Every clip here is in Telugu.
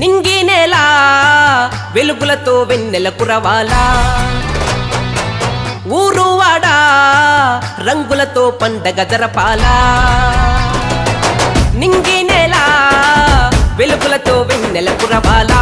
నింగినేలా వెలుగులతో వెన్నెల కురవాలా. ఊరువాడా రంగులతో పండగ జరపాలా. నింగి వెలుగులతో వెన్నెల కురవాలా.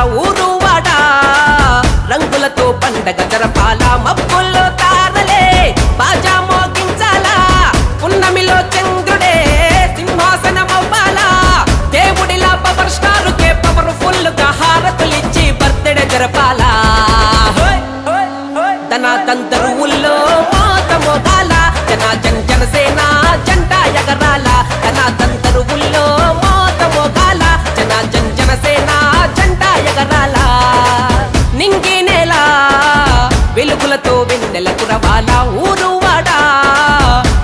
తంతరువుల్లో మోత మోగాల జన జన్ జనసేన జంట ఎగరాల తన తంతరువుల్లో మోత మోగాల జన జన్ జనసేన జంట ఎగరాల. నింగి నేల వెలుగులతో వెన్నెల కురవాల ఊరు వాడా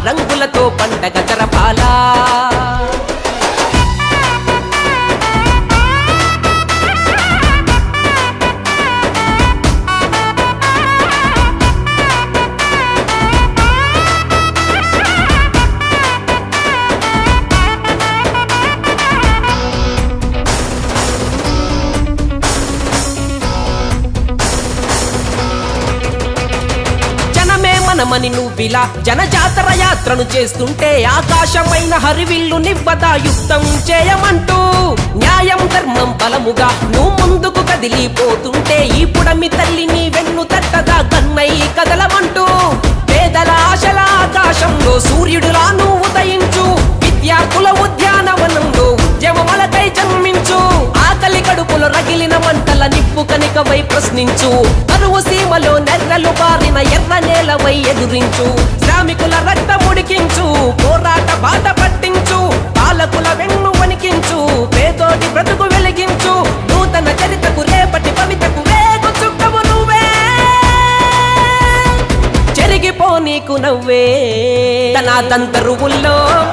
రంగులతో పండగ జరపాలా. జనమే నువ్విలా జనజాతర యాత్రను చేస్తుంటే ఆకాశమైన హరివిల్లు నివ్వదా యుక్తం చేయమంటూ న్యాయం ధర్మం బలముగా నువ్వు ముందుకు కదిలిపోతుంటే ఈ పుడమి తల్లిని వెన్ను తట్టదా కన్నై కదలమంటూ పేదల ఆశల ఆకాశంలో సూర్యుడులా నువ్వు ఉదయించు. విద్యార్థుల ఉద్యానవనంలో ఉద్యమములకై జన్మించు. ఆకలి కడుపులో రగిలిన మంటల నిప్పు కనికవై ప్రశ్నించు. ఎర్ర నేలవై ఎదురించు. శ్రామికుల రక్తం ఉడికించు. పోరాట బాట పట్టించు. పాలకుల వెన్ను వణికించు. పేదోటి బ్రతుకు వెలిగించు. నూతన చరితకు రేపటి పవితకు వేగు చుక్కవు నువ్వే. చెరిగిపో నీకు నవ్వే. తన తంతరువుల్లో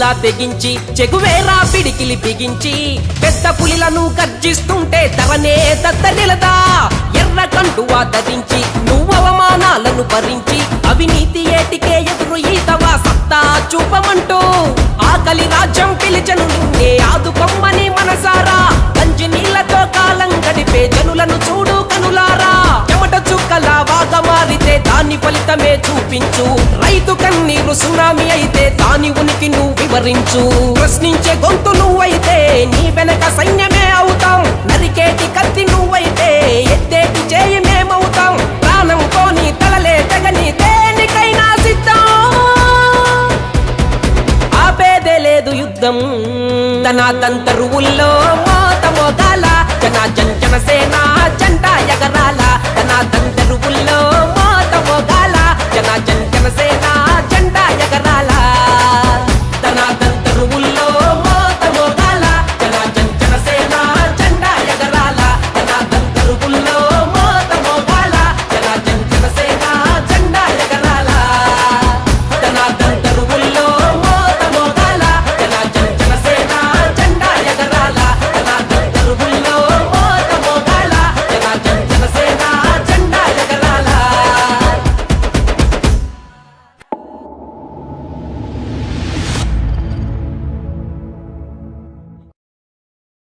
పులిలా తెగించి చెగువేరా పిడికిలి బిగించి పెద్ద పులిలను గర్జిస్తుంటే తరనే నిలదా ఎర్ర కంటువా ధరించి నువ్వు అవమానాలను భరించి అవినీతి ఏటికే ఎదురు ఈతవా సత్తా చూపమంటూ ఆకలి రాజ్యం పిలిచను దాని ఫలితమే చూపించు. రైతు కన్నీరు సునామీ అయితే దాని ఉనికి నువ్వు వివరించు. ప్రశ్నించే గొంతు నువ్వైతే నీ వెనక సైన్యమే అవుతాం. నరికేటి కత్తి నువ్వైతే ఎత్తేటి చేయి మేమవుతాం ప్రాణం కోని తలలే తగని దేనికైనా సిద్ధం. ఆపేదే లేదు యుద్ధం. తన తంతరువుల్లో మోత మోగాల జన జన జనసేన జన